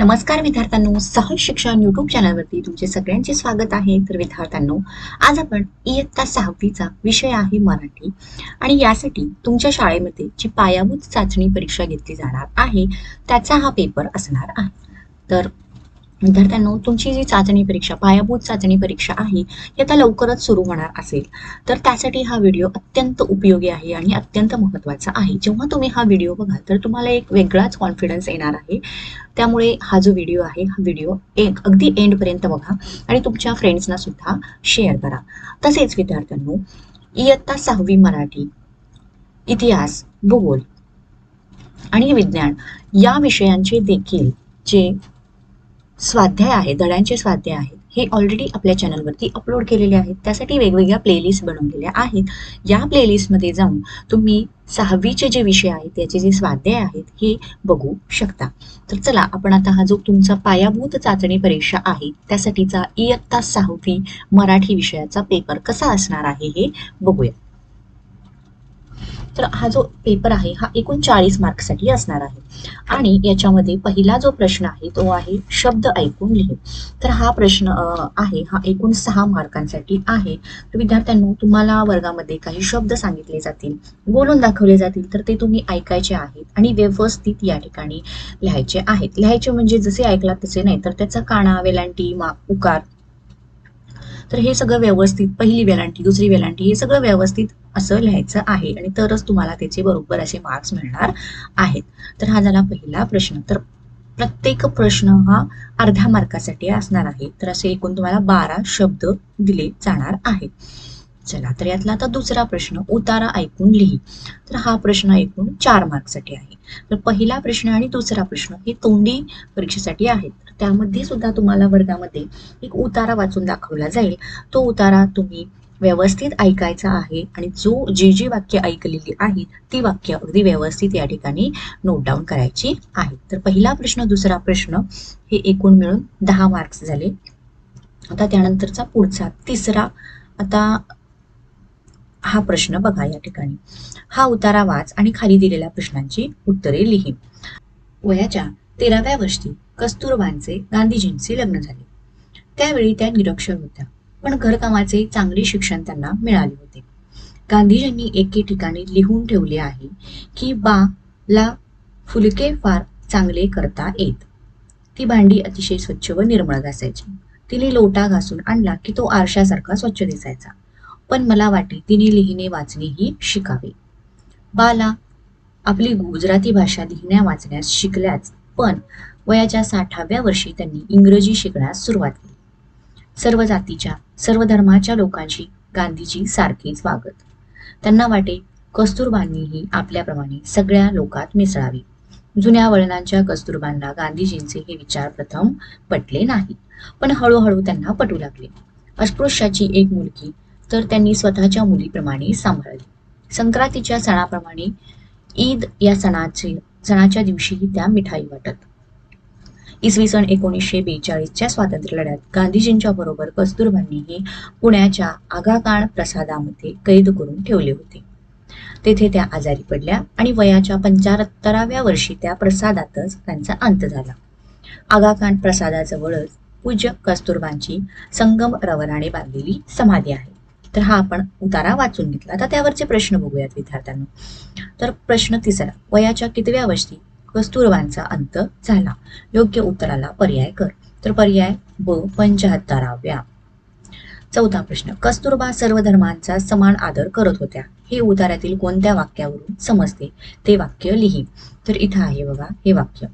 नमस्कार विद्यार्थ्यांनो सहज शिक्षण युट्यूब चॅनलवरती तुमचे सगळ्यांचे स्वागत आहे. तर विद्यार्थ्यांनो आज आपण इयत्ता सहावीचा विषय आहे मराठी आणि यासाठी तुमच्या शाळेमध्ये जी पायाभूत चाचणी परीक्षा घेतली जाणार आहे त्याचा हा पेपर असणार आहे. तर विद्यार्थ्यांनो तुमची जी चाचणी परीक्षा पायाभूत चाचणी परीक्षा आहे ही आता लवकरच सुरू होणार असेल. तर त्यासाठी हा व्हिडिओ अत्यंत उपयोगी आहे आणि अत्यंत महत्त्वाचा आहे. जेव्हा तुम्ही हा व्हिडिओ बघाल तर तुम्हाला एक वेगळाच कॉन्फिडन्स येणार आहे. त्यामुळे हा जो व्हिडिओ आहे हा व्हिडिओ एक अगदी एंडपर्यंत बघा आणि तुमच्या फ्रेंड्सना सुद्धा शेअर करा. तसेच विद्यार्थ्यांनो इयत्ता सहावी मराठी इतिहास भूगोल आणि विज्ञान या विषयांचे देखील जे स्वाध्याय आहे धड्यांचे स्वाध्याय आहेत हे ऑलरेडी आपल्या चॅनलवरती अपलोड केलेले आहेत. त्यासाठी वेगवेगळ्या प्लेलिस्ट बनवलेल्या आहेत. या प्लेलिस्टमध्ये जाऊन तुम्ही सहावीचे जे विषय आहेत त्याचे जे स्वाध्याय आहेत हे बघू शकता. तर चला आपण आता हा जो तुमचा पायाभूत चाचणी परीक्षा आहे त्यासाठीचा इयत्ता सहावी मराठी विषयाचा पेपर कसा असणार आहे हे बघूया. तर हा जो पेपर आहे हा एकूण चाळीस मार्कसाठी असणार आहे. आणि याच्यामध्ये पहिला जो प्रश्न आहे तो आहे शब्द ऐकून लिहिण तर हा प्रश्न आहे हा एकूण सहा मार्कांसाठी आहे. तर विद्यार्थ्यांनो तुम्हाला वर्गामध्ये काही शब्द सांगितले जातील बोलून दाखवले जातील तर ते तुम्ही ऐकायचे आहेत आणि व्यवस्थित या ठिकाणी लिहायचे आहेत. लिहायचे म्हणजे जसे ऐकलात तसे नाही तर त्याचा काना वेलांटी मा उकार तर हे सगळं व्यवस्थित पहिली वेलांटी दुसरी वेलांटी हे सगळं व्यवस्थित असं लिहायचं आहे आणि तरच तुम्हाला त्याचे बरोबर असे मार्क्स मिळणार आहेत. तर हा झाला पहिला प्रश्न. तर प्रत्येक प्रश्न हा अर्ध्या मार्कासाठी असणार आहे. तर असे एकूण तुम्हाला बारा शब्द दिले जाणार आहेत. चला तर यातला आता दुसरा प्रश्न उतारा ऐकून लिही. तर हा प्रश्न ऐकून चार मार्कसाठी आहे. तर पहिला प्रश्न आणि दुसरा प्रश्न हे तोंडी परीक्षेसाठी आहेत. तर त्यामध्ये सुद्धा तुम्हाला वर्गामध्ये एक उतारा वाचून दाखवला जाईल. तो उतारा तुम्ही व्यवस्थित ऐकायचा आहे आणि जो जी जी वाक्य ऐकलेली आहेत ती वाक्य अगदी व्यवस्थित या ठिकाणी नोट डाऊन करायची आहेत तर पहिला प्रश्न दुसरा प्रश्न हे एकूण मिळून दहा मार्क्स झाले. आता त्यानंतरचा पुढचा तिसरा. आता हा प्रश्न बघा या ठिकाणी. हा उतारा वाच आणि खाली दिलेल्या प्रश्नांची उत्तरे लिही. वयाच्या तेराव्या वर्षी कस्तुरबांचे गांधीजींचे लग्न झाले. त्यावेळी त्या निरक्षर होत्या पण घरकामाचे चांगले शिक्षण त्यांना मिळाले होते. गांधीजींनी एके ठिकाणी लिहून ठेवले आहे की बा ला फुलके फार चांगले करता येत. ती भांडी अतिशय स्वच्छ व निर्मळ घासायची. तिने लोटा घासून आणला की तो आरशासारखा स्वच्छ दिसायचा. पण मला वाटे तिने लिहिणे वाचणेही शिकावे. बाला आपली गुजराती भाषा लिहिण्या वाचण्यास शिकल्याच पण वयाच्या साठाव्या वर्षी त्यांनी इंग्रजी शिकण्यास सुरुवात केली. सर्व जातीच्या सर्व धर्माच्या लोकांशी गांधीजी सारखेच वागत. त्यांना वाटे कस्तुरबांनीही आपल्याप्रमाणे सगळ्या लोकात मिसळावी. जुन्या वळणांच्या कस्तुरबांना गांधीजींचे हे विचार प्रथम पटले नाही पण हळूहळू त्यांना पटू लागले. अस्पृश्याची एक मुलगी तर त्यांनी स्वतःच्या मुलीप्रमाणे सांभाळली. संक्रांतीच्या सणाप्रमाणे ईद या सणाचे सणाच्या दिवशीही त्या मिठाई वाटत. इसवी सन एकोणीसशे बेचाळीसच्या स्वातंत्र्य लढ्यात गांधीजींच्या बरोबर कस्तुरबांनीही पुण्याच्या आगाखान प्रसादामध्ये कैद करून ठेवले होते. तेथे त्या आजारी पडल्या आणि वयाच्या पंचाहत्तराव्या वर्षी त्या प्रसादातच त्यांचा अंत झाला. आगाखान प्रसादाजवळच पूज्य कस्तुरबांची संगम रवराने बांधलेली समाधी आहे. तर हा आपण उतारा वाचून घेतला. आता त्यावरचे प्रश्न बघूयात विद्यार्थ्यांना. तर प्रश्न तिसरा वयाच्या कितव्या वर्षी कस्तुरबांचा अंत झाला? योग्य उत्तराला पर्याय कर. तर पर्याय ब पंचाहत्तराव्या. चौथा प्रश्न कस्तुरबा सर्व धर्मांचा समान आदर करत होत्या. हे उतारातील कोणत्या वाक्यावरून समजते? ते वाक्य लिही. तर इथं आहे बघा हे वाक्य.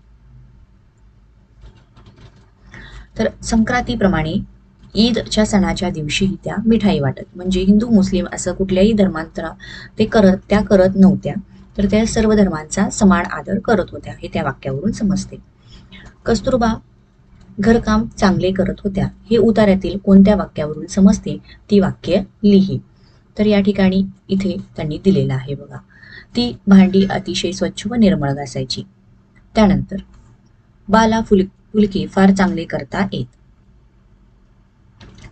तर संक्रांतीप्रमाणे ईदच्या सणाच्या दिवशीही त्या मिठाई वाटत. म्हणजे हिंदू मुस्लिम असं कुठल्याही धर्मांतरा ते करत त्या करत नव्हत्या. तर त्या सर्व धर्मांचा समान आदर करत होत्या हे त्या वाक्यावरून समजते. कस्तुरबा घरकाम चांगले करत होत्या हे उतार्यातील कोणत्या वाक्यावरून समजते ती वाक्य लिही. तर या ठिकाणी इथे त्यांनी दिलेलं आहे बघा. ती भांडी अतिशय स्वच्छ व निर्मळ घासायची. त्यानंतर बाला फुल फुलके फार चांगले करता येत.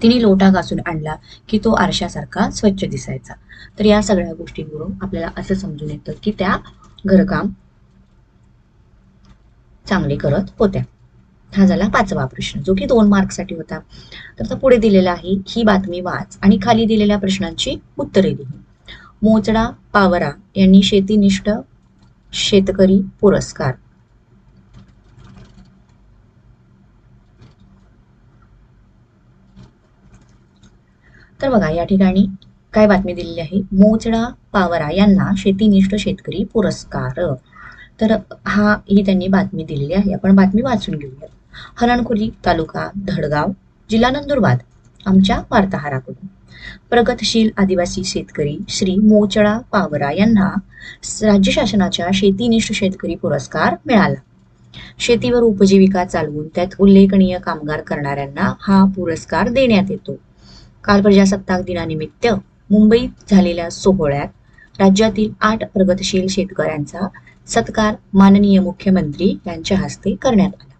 तिने लोटा घासून आणला की तो आरशासारखा स्वच्छ दिसायचा. तर या सगळ्या गोष्टींवरून आपल्याला असं समजून येतं की त्या घरकाम चांगले करत होत्या. हा झाला पाचवा प्रश्न जो की दोन मार्कसाठी होता. तर आता पुढे दिलेला आहे ही बातमी वाच आणि खाली दिलेल्या प्रश्नांची उत्तरे लिही. मोचडा पावरा यांनी शेतीनिष्ठ शेतकरी पुरस्कार तर बघा या ठिकाणी काय बातमी दिलेली आहे? मोजडा पावरा यांना शेतीनिष्ठ शेतकरी पुरस्कार. तर हा ही त्यांनी बातमी दिलेली आहे. आपण बातमी वाचून घेऊया हरणखुली तालुका धडगाव जिल्हा नंदुरबार आमच्या वार्ताहराकडून. प्रगतशील आदिवासी शेतकरी श्री मोचडा पावरा यांना राज्य शासनाच्या शेतीनिष्ठ शेतकरी पुरस्कार मिळाला. शेतीवर उपजीविका चालवून त्यात उल्लेखनीय कामगार करणाऱ्यांना हा पुरस्कार देण्यात येतो. काल प्रजासत्ताक दिनानिमित्त मुंबईत झालेल्या सोहळ्यात राज्यातील आठ प्रगतशील शेतकऱ्यांचा सत्कार माननीय मुख्यमंत्री यांच्या हस्ते करण्यात आला.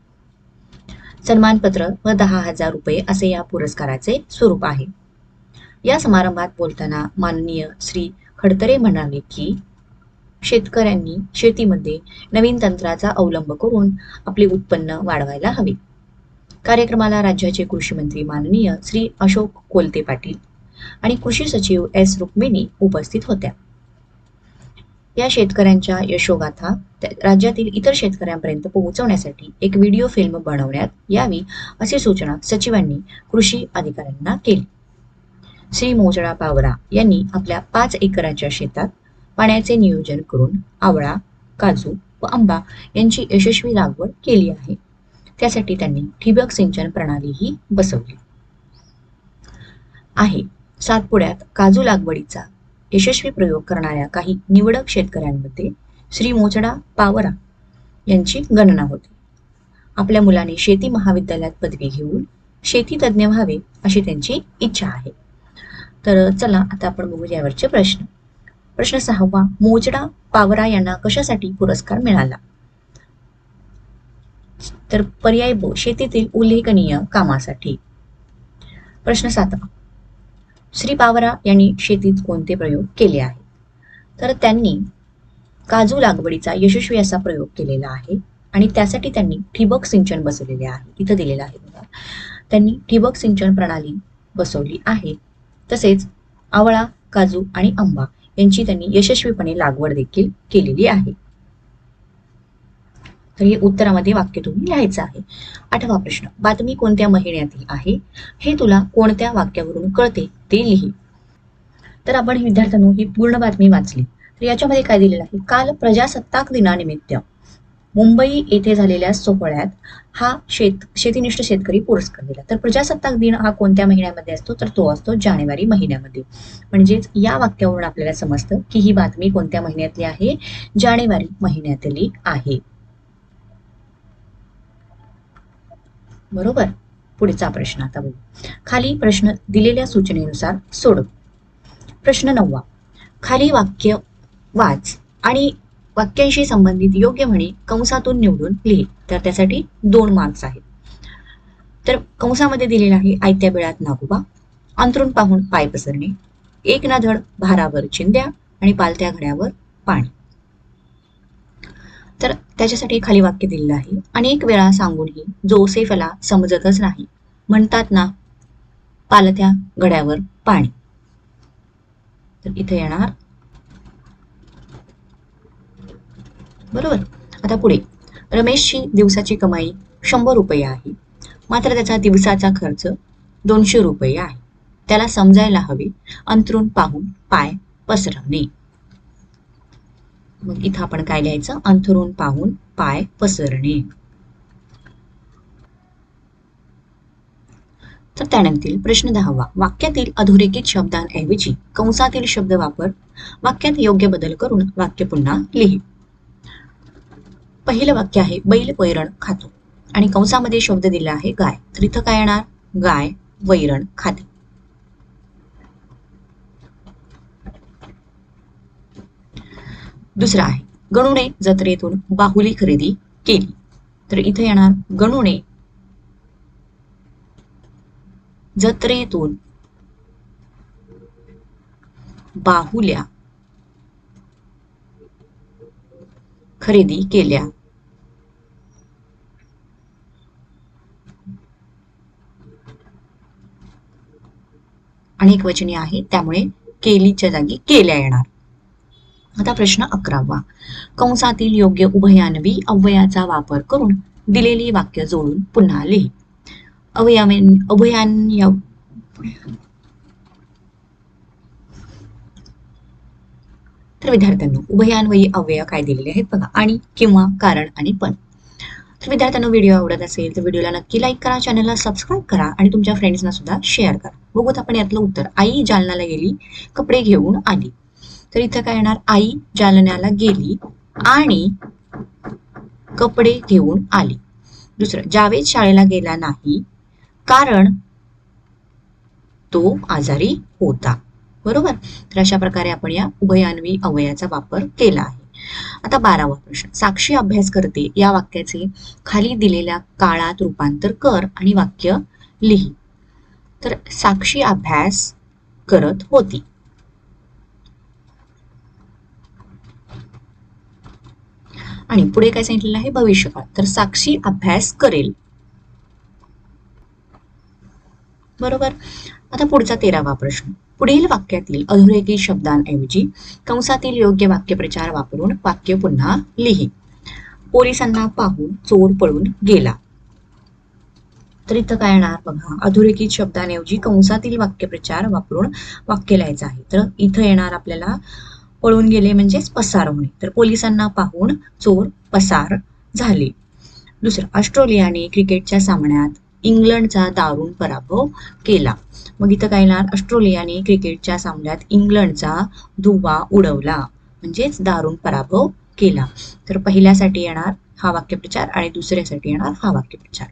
सन्मानपत्र व दहा हजार रुपये असे या पुरस्काराचे स्वरूप आहे. या समारंभात बोलताना माननीय श्री खडतरे म्हणाले की शेतकऱ्यांनी शेतीमध्ये नवीन तंत्राचा अवलंब करून आपले उत्पन्न वाढवायला हवे. कार्यक्रमाला राज्याचे कृषी मंत्री माननीय श्री अशोक कोलते पाटील आणि कृषी सचिव एस रुक्मिणी उपस्थित होत्या. या शेतकऱ्यांच्या यशोगाथा राज्यातील इतर शेतकऱ्यांपर्यंत पोहोचवण्यासाठी एक व्हिडिओ फिल्म बनवण्यात यावी अशी सूचना सचिवांनी कृषी अधिकाऱ्यांना केली. श्री मोजळा पावरा यांनी आपल्या पाच एकराच्या शेतात पाण्याचे नियोजन करून आवळा काजू व आंबा यांची यशस्वी लागवड केली आहे. त्यासाठी त्यांनी ठिबक सिंचन प्रणाली ही बसवली. आहे. सातपुड्यात काजू लागवडीचा यशस्वी प्रयोग करणाऱ्या काही निवडक शेतकऱ्यांमध्ये श्री मोचडा पावरा यांची गणना होती. आपल्या मुलाने शेती महाविद्यालयात पदवी घेऊन शेती तज्ज्ञ व्हावे अशी त्यांची इच्छा आहे. तर चला आता आपण बघू यावरचे प्रश्न. प्रश्न सहावा मोचडा पावरा यांना कशासाठी पुरस्कार मिळाला? तर पर्याय ब शेतीतील उल्लेखनीय कामासाठी. प्रश्न सातवा. श्री पावरा यांनी शेतीत कोणते प्रयोग केले आहेत? तर त्यांनी काजू लागवडीचा यशस्वी असा प्रयोग केलेला आहे आणि त्यासाठी त्यांनी ठिबक सिंचन बसवलेले आहे. इथं दिलेलं आहे बघा. त्यांनी ठिबक सिंचन प्रणाली बसवली आहे. तसेच आवळा काजू आणि आंबा यांची त्यांनी यशस्वीपणे लागवड देखील केलेली आहे. तर हे उत्तरामध्ये वाक्य तुम्ही लिहायचं आहे. आठवा प्रश्न. बातमी कोणत्या महिन्यातील आहे? हे तुला कोणत्या वाक्यावरून कळते? ते लिही. तर आपण विद्यार्थ्यांनो ही पूर्ण बातमी वाचली. तर याच्यामध्ये काय दिलेलं आहे? काल प्रजासत्ताक दिनानिमित्त मुंबई येथे झालेल्या सोहळ्यात हा शेत शेतीनिष्ठ शेतकरी पुरस्कार दिला. तर प्रजासत्ताक दिन हा कोणत्या महिन्यामध्ये असतो? तर तो असतो जानेवारी महिन्यामध्ये. म्हणजेच या वाक्यावरून आपल्याला समजतं की ही बातमी कोणत्या महिन्यातली आहे? जानेवारी महिन्यातली आहे. बरोबर? पुढचा प्रश्न आता बघू. खाली प्रश्न दिलेल्या सूचनेनुसार सोडव. प्रश्न नववा. खाली वाक्य वाच आणि वाक्यांशी संबंधित योग्य म्हणे कंसातून निवडून लिहि. तर त्यासाठी दोन मार्क्स आहेत. तर कंसामध्ये दिलेला आहे आयत्या बिळात नागोबा. अंतरून पाहून पाय पसरणे. एक ना धड भारावर चिंद्या आणि पालत्या घड्यावर पाणी. तर त्याच्यासाठी खाली वाक्य दिलेलं आहे. अनेक वेळा सांगूनही जोसेफला समजतच नाही. म्हणतात ना पालत्या गड्यावर पाणी. तर इथे येणार. बरोबर? आता पुढे. रमेशची दिवसाची कमाई शंभर रुपये आहे. मात्र त्याचा दिवसाचा खर्च दोनशे रुपये आहे. त्याला समजायला हवे अंतरून पाहून पाय पसरवणे. मग इथं आपण काय लिहायचं? अंथरून पाहून पाय पसरणे. तर त्यानंतर प्रश्न दहावा. वाक्यातील अधोरेखित शब्दांऐवजी कंसातील शब्द वापर वाक्यात योग्य बदल करून वाक्य पुन्हा लिही. पहिलं वाक्य आहे बैल वैरण खातो. आणि कंसामध्ये शब्द दिला आहे गाय. तर इथं काय येणार? गाय वैरण खाते. दुसरं आहे गणुणे जत्रेतून बाहुली खरेदी केली. तर इथे येणार गणुणे जत्रेतून बाहुल्या खरेदी केल्या. अनेक वचनी आहे त्यामुळे केलीच्या जागी केल्या येणार. आता प्रश्न अकरावा. कंसातील योग्य उभयान्वी अव्ययाचा वापर करून दिलेली वाक्य जोडून पुन्हा लिही. अवयव अभयान्य तर विद्यार्थ्यांनो उभयान्वयी अव्यय काय दिलेले आहेत बघा. आणि किंवा कारण आणि पण. तर विद्यार्थ्यांना व्हिडिओ आवडत असेल तर व्हिडिओला नक्की लाईक करा चॅनलला सबस्क्राईब करा आणि तुमच्या फ्रेंड्सना सुद्धा शेअर करा. बघूत आपण यातलं उत्तर. आई जालनाला गेली कपडे घेऊन आली. तर इथं काय येणार? आई जालन्याला गेली आणि कपडे घेऊन आली. दुसरं जावेद शाळेला गेला नाही कारण तो आजारी होता. बरोबर? तर अशा प्रकारे आपण या उभयान्वी अवयाचा वापर केला आहे. आता बारावा प्रश्न. साक्षी अभ्यास करते. या वाक्याचे खाली दिलेल्या काळात रूपांतर कर आणि वाक्य लिही. तर साक्षी अभ्यास करत होती. आणि पुढे काय सांगितलेलं आहे? भविष्यकाळ. तर साक्षी अभ्यास करेल. बरोबर? आता पुढचा तेरावा प्रश्न. पुढील वाक्यातील अधोरेखी शब्दांऐवजी कंसातील योग्य वाक्यप्रचार वापरून वाक्य पुन्हा लिही. पोलिसांना पाहून चोर पळून गेला. तर इथं काय येणार? बघा अधोरेखित शब्दांऐवजी कंसातील वाक्यप्रचार वापरून वाक्य लिहायचं आहे. तर इथं येणार आपल्याला पळून गेले म्हणजेच पसार होणे तर पोलिसांना पाहून चोर पसार झाले. दुसरं ऑस्ट्रेलियाने क्रिकेटच्या सामन्यात इंग्लंडचा दारुण पराभव केला. मग इथं काय येणार? ऑस्ट्रेलियाने क्रिकेटच्या सामन्यात इंग्लंडचा धुवा उडवला. म्हणजेच दारुण पराभव केला. तर पहिल्यासाठी येणार हा वाक्यप्रचार आणि दुसऱ्यासाठी येणार हा वाक्यप्रचार.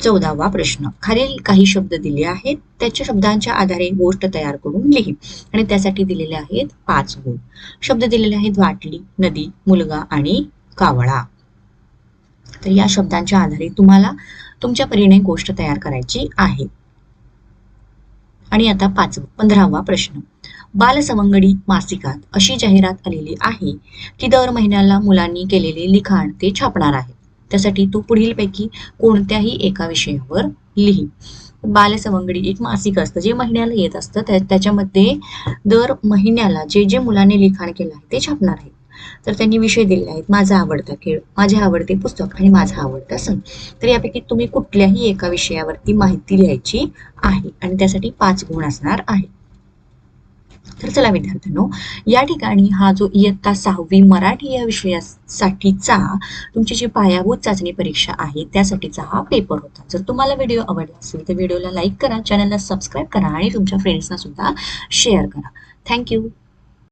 चौदावा प्रश्न. खालील काही शब्द दिले आहेत त्याच्या शब्दांच्या आधारे गोष्ट तयार करून लिही. आणि त्यासाठी दिलेले आहेत पाच गुण. शब्द दिलेले आहेत वाटली नदी मुलगा आणि कावळा. तर या शब्दांच्या आधारे तुम्हाला तुमच्या परीने गोष्ट तयार करायची आहे. आणि आता पाच पंधरावा प्रश्न. बालसवंगडी मासिकात अशी जाहिरात आलेली आहे की दर महिन्याला मुलांनी केलेले लिखाण ते छापणार आहे त्यासाठी तू पुढीलपैकी कोणत्याही एका विषयावर लिही. बालसवंगडी एक मासिक असतं. जे महिन्याला येत असतं त्या त्याच्यामध्ये दर महिन्याला जे जे मुलाने लिखाण केलं आहे ते छापणार आहे. तर त्यांनी विषय दिलेले आहेत. माझा आवडता खेळ माझे आवडते पुस्तक आणि माझा आवडता सण तर यापैकी तुम्ही कुठल्याही एका विषयावरती माहिती लिहायची आहे आणि त्यासाठी पाच गुण असणार आहे तर चला विद्यार्थ्यांनो या ठिकाणी हा जो इयत्ता सहावी मराठी या विषयासाठीचा तुमची जी पायाभूत चाचणी परीक्षा आहे त्यासाठीचा हा पेपर होता. जर तुम्हाला व्हिडिओ आवडला असेल तर व्हिडिओला लाईक करा चॅनलला सबस्क्राईब करा आणि तुमच्या फ्रेंड्सना सुद्धा शेअर करा. थँक्यू